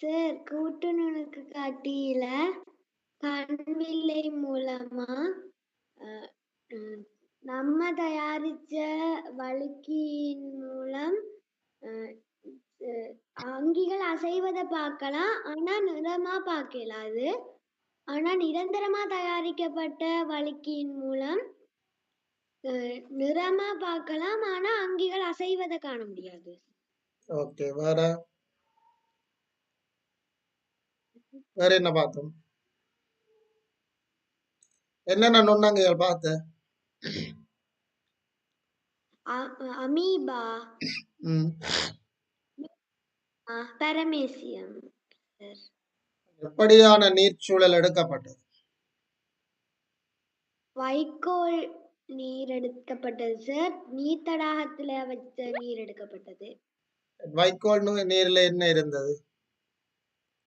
Sir கூட்டு காட்டியில கண்வில்லை மூலமா நம்ம தயாரிச்ச வழுக்கியின் மூலம் அங்கிகள் அசைவதை பார்க்கலாம் ஆனா நிறமா பார்க்கலாது ஆனா நிரந்தரமா தயாரிக்கப்பட்ட வழுக்கியின் மூலம் நிறமா பார்க்கலாம் ஆனா அங்கிகள் அசைவதை காண முடியாது. ஓகே வேற? வேற என்ன பார்த்தோம்? என்னென்ன நுண்ணங்கிகள் பார்த்த? அமீபா. பரமேசியம். எப்படியான நீர்ச்சூழல் எடுக்கப்பட்டது? வைக்கோல் நீர் எடுக்கப்பட்டது சார். நீர் தடாகத்துல வச்ச நீர் எடுக்கப்பட்டது. வைக்கோல் நீர்ல என்ன இருந்தது?